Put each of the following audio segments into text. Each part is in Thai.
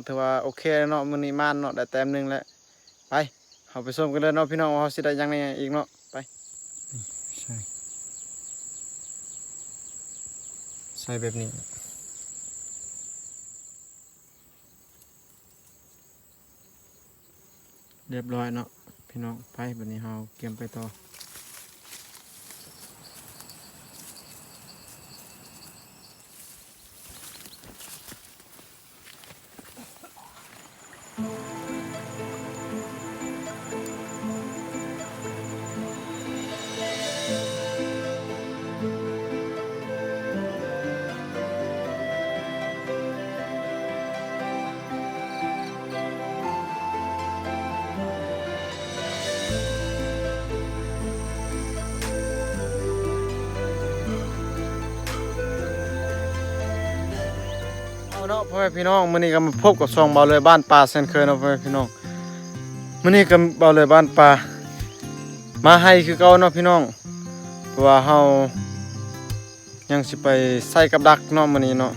ะถือว่าโอเคแล้วเนาะมื้อนี้มานเนาะได้แต้มหนึงแล้วไปเฮาไปส้มกันเลยเนาะพี่น้องว่าเฮาสิได้หยังไงอีกเนาะไปใช่ใส่แบบนี้เรียบร้อยเนาะพี่น้องไปบัดนี้เฮาเตรียมไปต่อ เนาะพ่อแม่พี่น้องมื้อนี้ก็มาพบกับซองเบาเลยบ้านป่าเช่นเคยเนาะพ่อแม่พี่น้องมื้อนี้ก็เบาเลยบ้านป่ามาให้คือเก่าเนาะพี่น้องเพราะว่าเฮายังสิไปใส่กับดักเนาะมื้อนี้เนาะ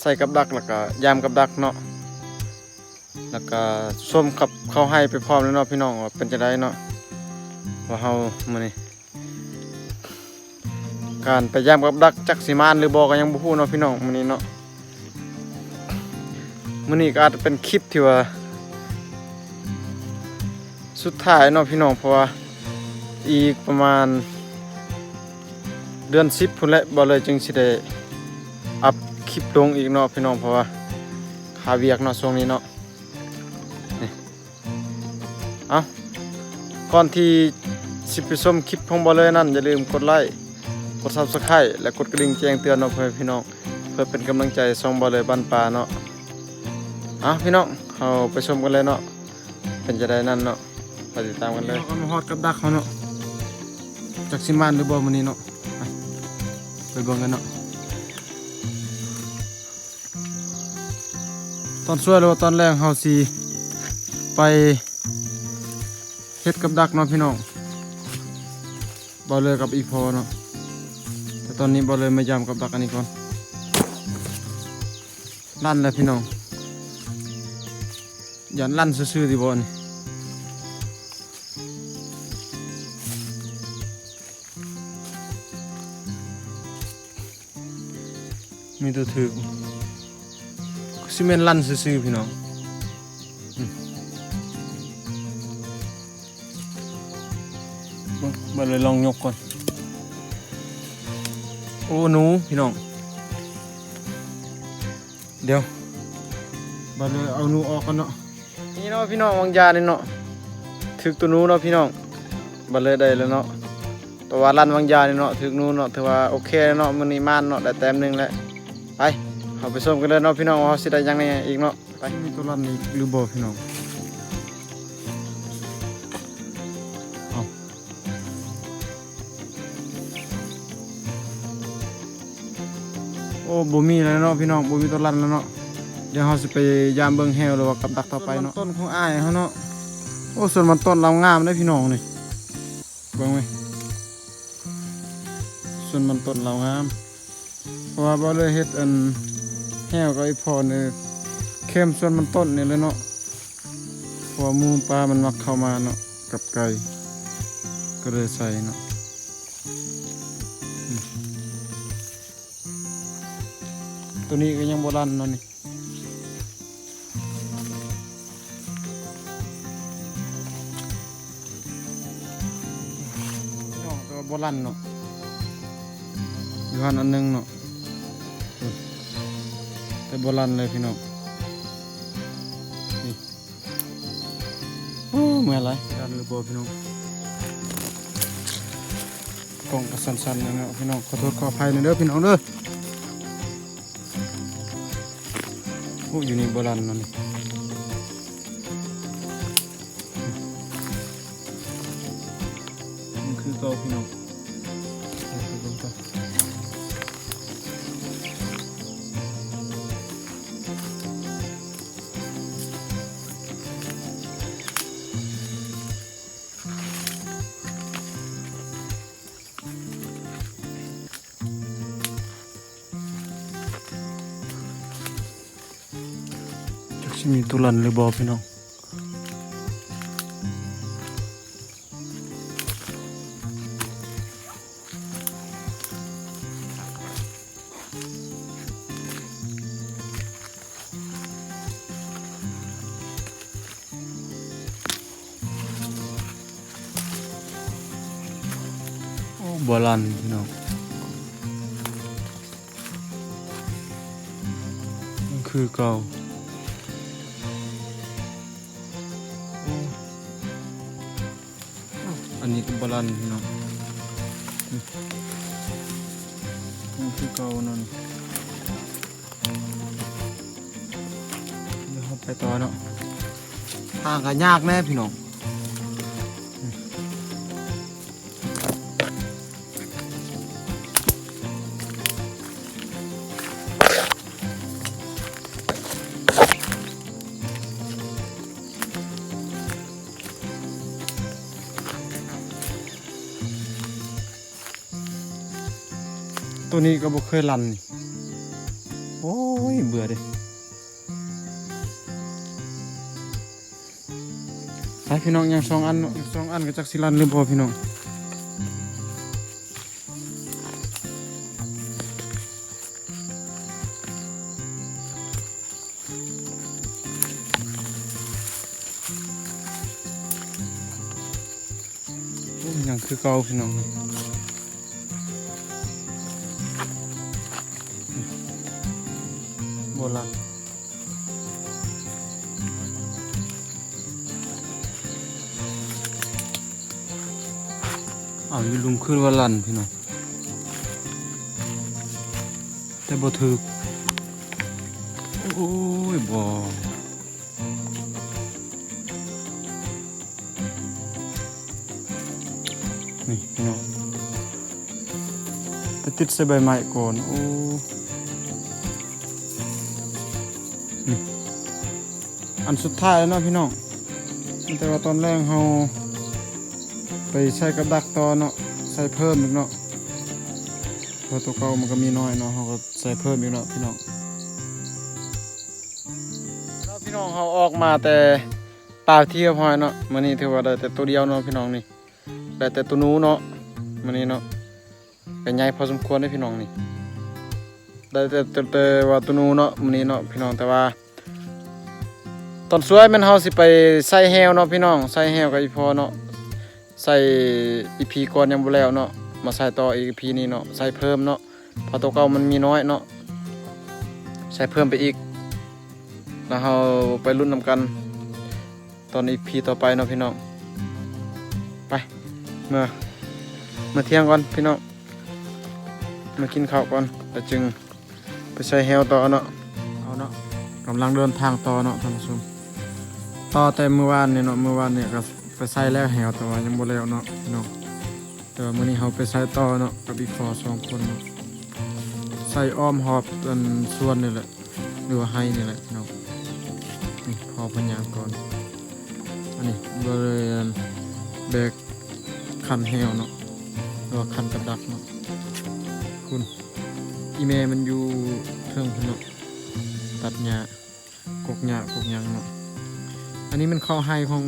ใส่กับดักแล้วก็ยามกับดักเนาะแล้วก็ส้มกับเข้าให้ไปพร้อมแล้วเนาะพี่น้องว่าเป็นจังได้เนาะว่าเฮามื้อนี้การไปยามกับดักจักสิมานหรือบ่ก็ยังบ่ฮู้เนาะพี่น้องมื้อนี้เนาะ มื่อนี้ก็อาจจะเป็นคลิปที่ว่า สุดท้ายเนาะพี่น้องเพราะว่าอีกประมาณ เดือนสิบพุ่นแหละบ่เลยจึงสิได้อัพคลิปลงอีกเนาะพี่น้องเพราะว่าขาเวียกเนาะช่วงนี้เนาะนี่เอาก่อนที่สิไปชมคลิปของบ่เลยนั่นอย่าลืมกดไลค์กด Subscribe และกดกระดิ่งแจ้งเตือนเนาะเพื่อพี่น้องเพื่อเป็นกำลังใจส่องบ่เลยบ้านป่าเนาะ อะพี่น้องเราไปชมกันเลยเนาะเป็นจะได้นั่นเนาะไปติดตามกันเลยก็มาฮอดกับดักเขาเนาะจากสิมานหรือบ่มันนี้เนาะไปเบิ่งกันเนาะตอนช่วยหรือว่าตอนแรกเฮาสิไปเฮ็ดกับดักเนาะพี่น้องบ่เลยกับอีพอเนาะแต่ตอนนี้บ่เลยมายามกับดักอันนี้ก่อนลั่นแล้วพี่น้อง ยันลั่นซื่อๆดีบอลมีตัวถือซิเมนลั่นซื่อๆพี่น้องมาเลยลองยกก่อน โอ้หนูพี่น้อง เดี๋ยวบาเลยเอาหนูออกกันเนาะ เนาะพี่น้องวางยานี่เนาะถึกตัวนูเนาะพี่น้องบาเลยได้แล้วเนาะตัวว่าลั่นวางยานี่เนาะถึกนูเนาะถือว่าโอเคแล้วเนาะมื้อนี้มานเนาะได้แต้มหนึงแล้วไปเอาไปส้มกันเลยเนาะพี่น้องเราสิได้ยังไงอีกเนาะไปมีตัวลั่นอีกหรือบ่พี่น้องโอ้บ่มีแล้วเนาะพี่น้องบ่มีตัวลั่นแล้วเนาะ เดี๋ยวเราจะไปยามเบิ่งแฮวหรือว่ากับดักต่อไปเนาะต้นของอ้ายเขาเนาะโอ้ส่วนมันต้นเรางามได้พี่น้องนี่เบิ่งไหมส่วนมันต้นเรางามเพราะว่าบ่เลยเฮ็ดอันแฮวกับไอ้พอนี่เข้มส่วนมันต้นนี่เลยเนาะเพราะว่าหมูปลามันมักเข้ามาเนาะกับไก่ก็เลยใส่เนาะอืมตัวนี้ก็ยังโบราณเนาะนี่ น้องตัวโบราณเนาะอยู่หันอันหนึงเนาะแต่โบราณเลยพี่น้องนี่โอ้เมื่อไรดันหรือบ่พี่น้องกล่องกระสันๆเลยเนาะพี่น้องขอโทษขออภัยหน่อยเด้อพี่น้องเด้อโอ้อยู่นี่โบราณเนาะนี่ สิมีตุลันหรือบ่พี่น้องโอ้บ่ลันพี่น้องคือเก่า นนี้ก็บาลันพี่น้องนี่นี่คือเก่านั่นเดี๋ยวเราไปต่อเนาะทางก็ยากแน่พี่น้อง ตัวนี้ก็บ่เคยลันนี่โอ้ยเบื่อเด้ไปพี่น้องยังสองอันสองอันก็จักสิลันหรือบ่พี่น้องยยังคือเก่าพี่น้อง โบราณอ้าอยู่ลุมขึ้นว่าลันพี่น้องแต่บ่ถึกโอ้ยบ่นี่พี่น้องไปติดใส่ใบไม้ก่อนโอ้ อันสุดท้ายแล้วเนาะพี่น้องแต่ว่าตอนแรกเราไปใส่กับดักต่อเนาะใส่เพิ่มอีกเนาะเพราะตัวเก่ามันก็มีน้อยเนาะเราก็ใส่เพิ่มอีกเนาะพี่น้องแล้วพี่น้องเขาออกมาแต่ป่าเที่ยวพอยเนาะมันนี้ถือว่าได้แต่ตัวเดียวเนาะพี่น้องนี่ได้แต่ตัวนู้เนาะมันนี้เนาะเป็นใหญ่พอสมควรเลยพี่น้องนี่ได้แต่แต่แต่ว่าตัวนู้เนาะมันนี้เนาะพี่น้องแต่ว่า ตอนสวยมันเฮาสิไปใส่แฮวเนาะพี่น้องใส่แฮวกับอีพอเนาะใส่อีพีก่อนยังบ่แล้วเนาะมาใส่ต่ออีพีนี้เนาะใส่เพิ่มเนาะเพอตัวเก่ามันมีน้อยเนาะใส่เพิ่มไปอีก แล้วเฮาไปรุ่นนำกัน ตอนอีพีต่อไปเนาะพี่น้องไปมื่อเมื่อเที่ยงก่อนพี่น้องมากินข้าวก่อนแล้วจึงไปใส่แฮวต่อเนาะเอาเนาะกำลังเดินทางต่อเนาะท่านผู้ชม ต่อแต่เมื่อวานเนี่ยเนาะเมื่อวานเนี่ยก็ไปใส่แล้วแหวแต่ว่ายังบ่แล้วเนาะพี่น้องแต่ว่ามื้อนี้เฮาไปใส่ต่อเนาะกับอีกพอสองคนเนาะใส่อ้อมหอบอันส่วนนี่แหละหรือว่าให้นี่แหละพี่น้องนี่พอพันยางก่อนอันนี้บ่เลยแบกคันแหวเนาะหรือว่าคันกระดักเนาะคุณอีเมมันอยู่เทิงพุ่นเนาะตัดหญ้ากกหญ้ากกหยังเนาะ นี้มันเข้าให้ของ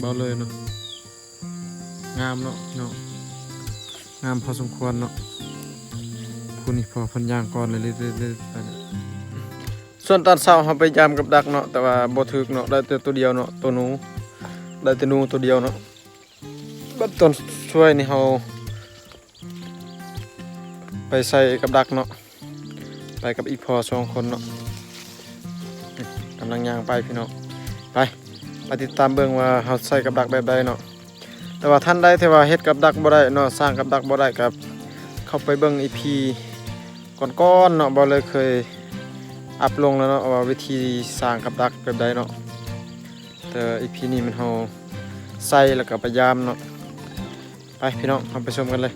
เบาเลยเนาะ งามเนาะเนาะ งามพอสมควรเนาะคุณนี่พอพันยางก่อนเลยเลยเลยเลยไปเลยส่วนตอนเช้าเราไปยามกับดักเนาะ แต่ว่าบ่ถึกเนาะ ได้แต่ตัวเดียวเนาะ ตัวนูได้แต่หนูตัวเดียวเนาะบัดตอนช่วยนี่เราไปใส่กับดักเนาะ ไปกับอีกพอสองคนเนาะกำลังย่างไปพี่น้อง ไปติดตามเบิ่งว่าเฮาใส่กับดักแบบใดเนาะแต่ว่าท่านใดที่ว่าเฮ็ดกับดักบ่ได้เนาะสร้างกับดักบ่ได้กับเข้าไปเบิ่ง EP ก่อนๆเนาะบ่เลยเคยอัพลงแล้วเนาะว่าวิธีสร้างกับดักแบบใดเนาะแต่ EP นี้มันเฮาใส่แล้วก็พยายามเนาะไปพี่น้องเราไปชมกันเลย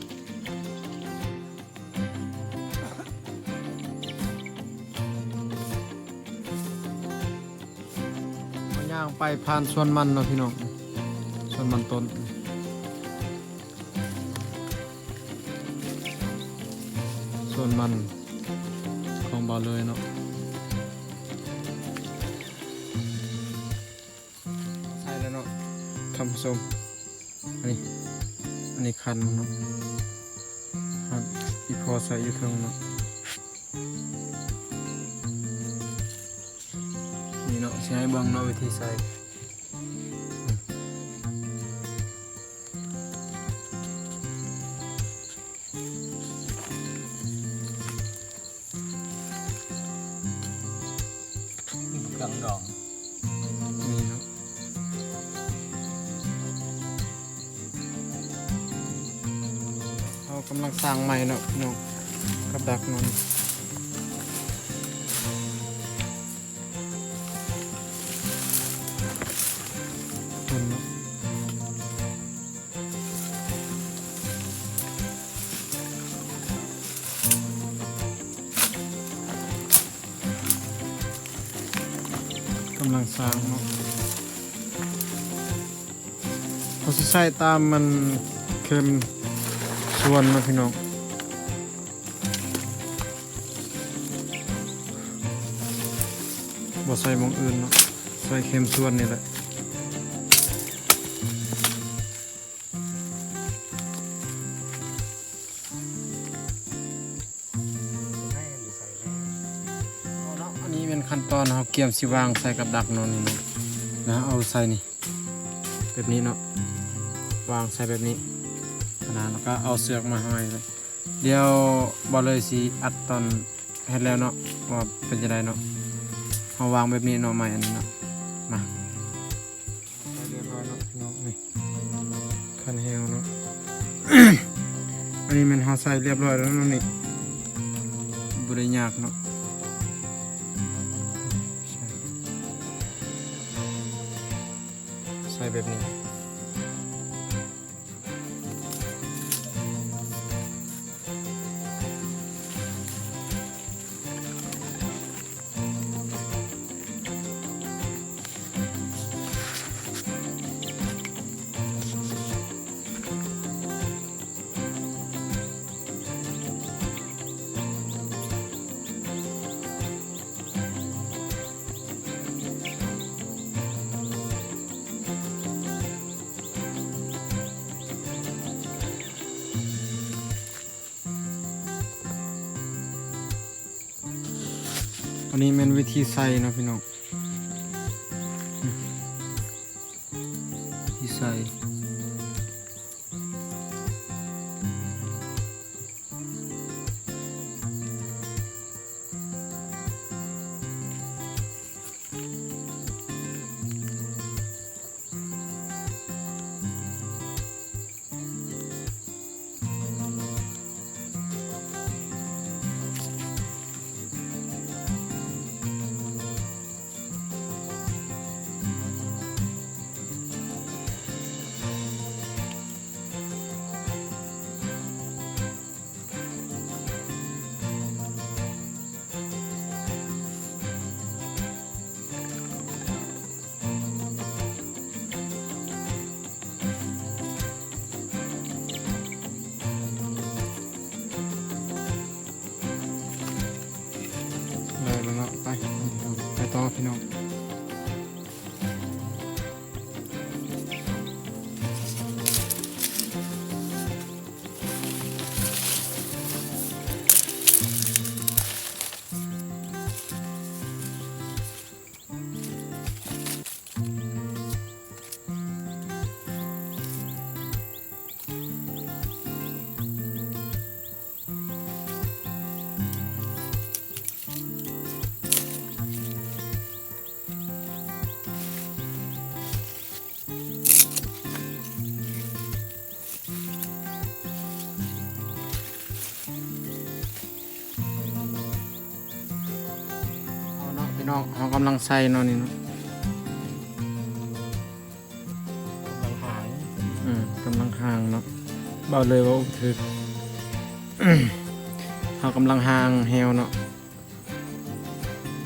ไปผ่านส่วนมันเนาะพี่น้องส่วนมันต้นส่วนมันของบาเลยเนาะใช่แล้วเนาะทำผสมอันนี้อันนี้คันเนาะคันอีพอใส่อยู่ทั้งเนาะ ใช้บิ่งเนาวิธีใส่เครื่องดองนี่เนาะเขากำลังสร้างใหม่เนาะน้องกับดักนอน สร้างเนาะเขาจะใส่ตามมันเค็มส่วนนาะพี่น้องบ่ใส่มองอื่นเนาะใส่เค็มส่วนนี่แหละ เกี่ยมสิวางใส่กับดักนาะนี่เนาะนะเอาใส่นี่แบบนี้เนาะวางใส่แบบนี้นะแล้วก็เอาเสือกมาห้อยเลยเดี๋ยวบ่เลยสิอัดตอนเฮ็ดแล้วเนาะว่าเป็นจะได้เนาะเอาวางแบบนี้เนาะใหม่อันนี้เนาะมาเรียบร้อยเนาะน้องนี่คันเฮลเนาะอันนี้มันเฮาใส่เรียบร้อยแล้วเนาะนี่บ่ได้ยากเนาะ แบบนี้ อันนี้เป็นวิธีใส่เนาะพี่น้อง เอาเนาะพี่น้องเรากำลังใส่เนาะนี่เนาะบางหายอืมกำลังห่างเนาะเบาเลยว่าอุทึกเรากำลังห่างแฮวเนาะ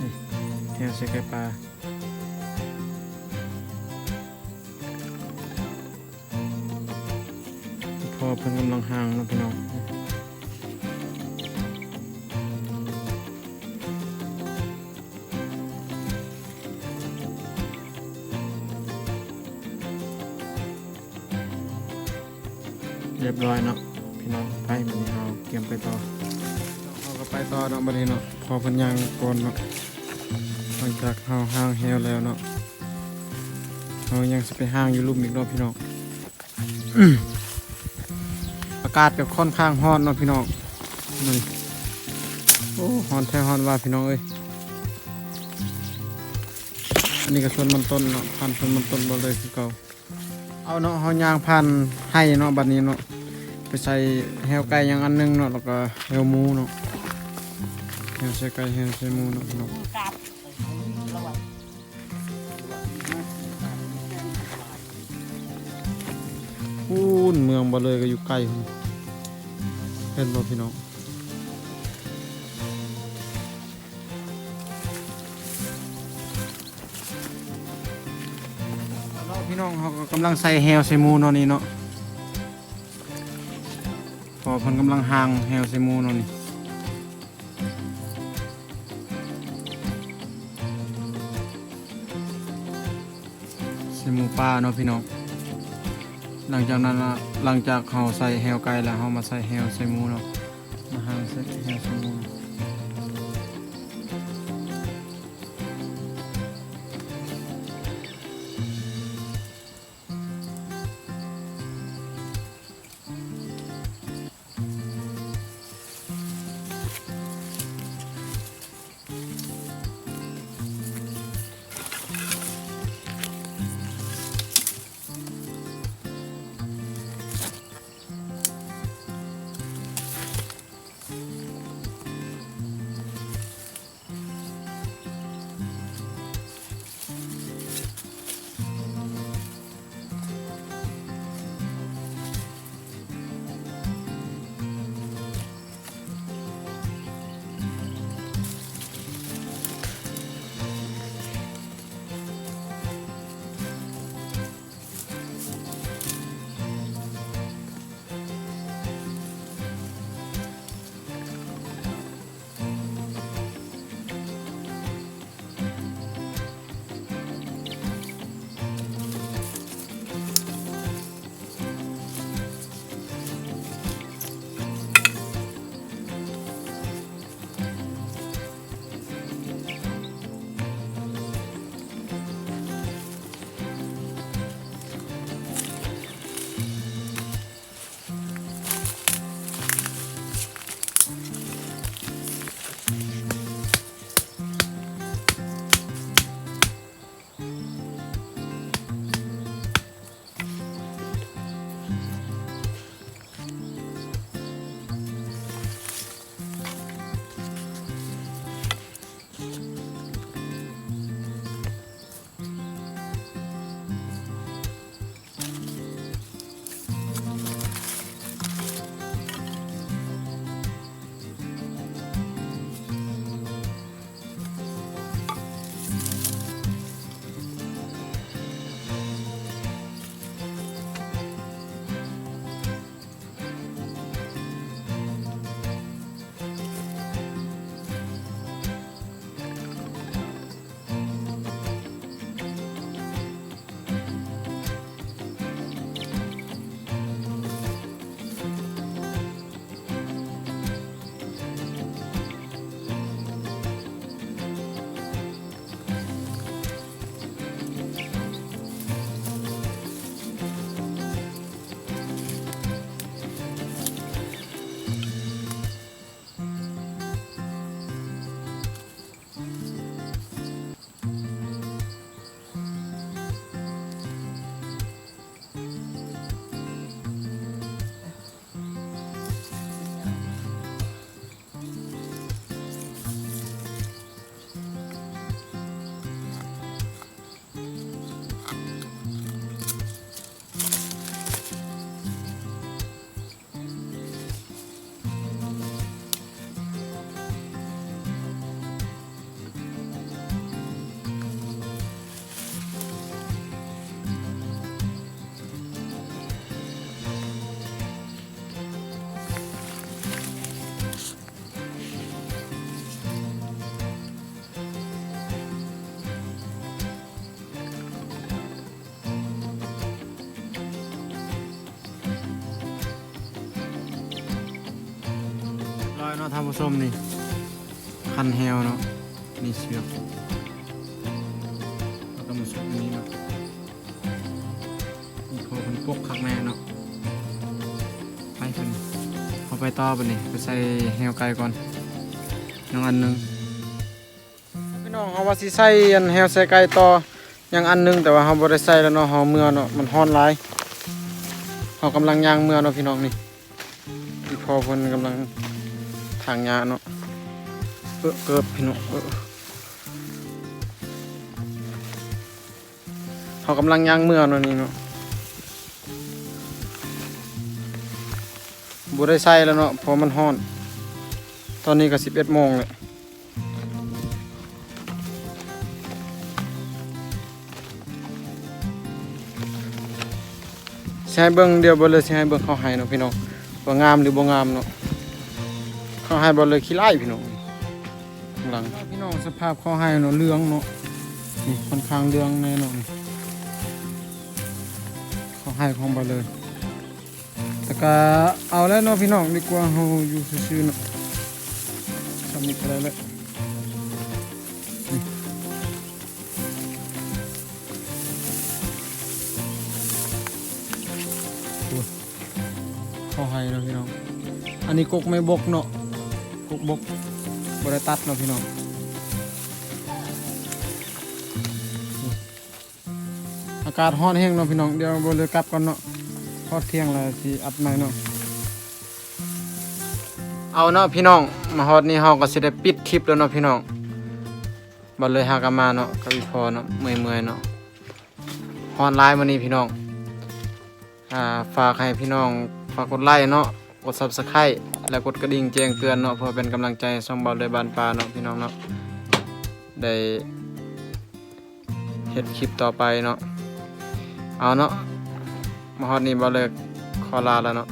นี่แฮวใส่ไก่ปลาพอเพิ่นกำลังห่างเนาะพี่น้อง รียบร้อยเนาะพี่น้องไปบัดนี้เราเตรียมไปต่อเราก็ไปต่อเนาะบัดนี้เนาะพอพันยางก่อนเนาะหลังจากเฮาห้างแฮวแล้วเนาะเรายังสิไปห้างอยู่รูมอีกเนาะพี่น้องอากาศก็ค่อนข้างร้อนเนาะพี่น้องนี่โอ้ร้อนแท้ร้อนว่าพี่น้องเอ้ยอันนี้ก็ชวนมันต้นเนาะพันชวนมันต้นบ่เลยคือเก่าเอาเนาะเฮายางพันให้เนาะบัดนี้เนาะ ไปใส่แฮวไก่อย่างอันหนึงเนาะแล้วก็แฮวหมูเนาะแฮวใส่ไก่แฮวใส่หมูเนาะพี่น้องกราะวังพูนเมืองบ่เลยก็อยู่ใกล้เห็นบ่พี่น้องพี่น้องเขาก็กำลังใส่แฮวใส่หมูเนาะนี่เนาะ พอมันกำลังห่างแฮวใส่หมูเนาะนี่ใส่หมูป้าเนาะพี่น้องหลังจากนั้นละหลังจากเขาใส่แฮวไก่แล้วเขามาใส่แฮวใส่หมูเนาะมาหางใส่แฮวใส่หมู ท่านผู้ชมนี่ คันแฮวเนาะ นี่เชือกแล้วก็มาสุดนี้เนาะนี่พอเป็นปกข้างในเนาะ ไปเพิ่นเอาไปต่อไปนี่ไปใส่แฮวไก่ก่อนยังอันหนึงพี่น้องเอาว่าสิใส่อันแฮวใส่ไก่ต่อยังอันหนึงแต่ว่าเฮาบ่ได้ใส่แล้วเนาะเฮาเมื่อเนาะมันฮ้อนหลายเฮากำลังย่างเมื่อเนาะพี่น้องนี่พี่พอเพิ่นกำลังางยาเนาะเออเกิบพี่น้องเขากำลังย่างเมื่อเนาะนี่เนาะบุได้ใส่แล้วเนาะเพราะมันฮ้อน ตอนนี้ก็สิบเอ็ดโมงเลยให้เบิ่งเดียวบ่เลยให้เบิ่งเขาให้เนาะพี่น้องว่างามหรือบ่งามเนาะ ให้บอลเลยขี้ไล่พี่น้องข้างหลังพี่น้องสภาพเขาให้เนาะเรืองเนาะนี่ค่อนข้างเรืองแน่นอนเขาให้ของบอลเลยแต่ก็เอาแล้วเนาะพี่น้องดีกว่าเราอยู่ซื่อๆเนาะทำนี่ก็ได้แล้วนี่โอ้ยเขาให้เนาะพี่น้อง อันนี้กกไม่บกเนาะ บกบริตัดเนาะพี่น้องอากาศร้อนแห้งเนาะพี่น้องเดี๋ยวบริกลับก่อนเนาะพอเที่ยงแล้วสิอัดใหม่เนาะเอาเนาะพี่น้องมาฮอดนี้เฮาก็สิได้ปิดคลิปแล้วเนาะพี่น้องบ่เลยหากนมาเนาะกับอีพอเนาะเมื่อยๆเนาะฮอนหลายมื้อนี้พี่น้องอ่าฝากให้พี่น้องฝากกดไลค์เนาะกด subscribe และกดกระดิ่งแจ้งเตือนเนาะเพื่อเป็นกำลังใจส่องเบาเลยบานปลาเนาะพี่น้องเนาะได้เฮ็ดคลิปต่อไปเนาะเอาเนาะมาฮอดนี้เบาเลยขอลาแล้วเนาะ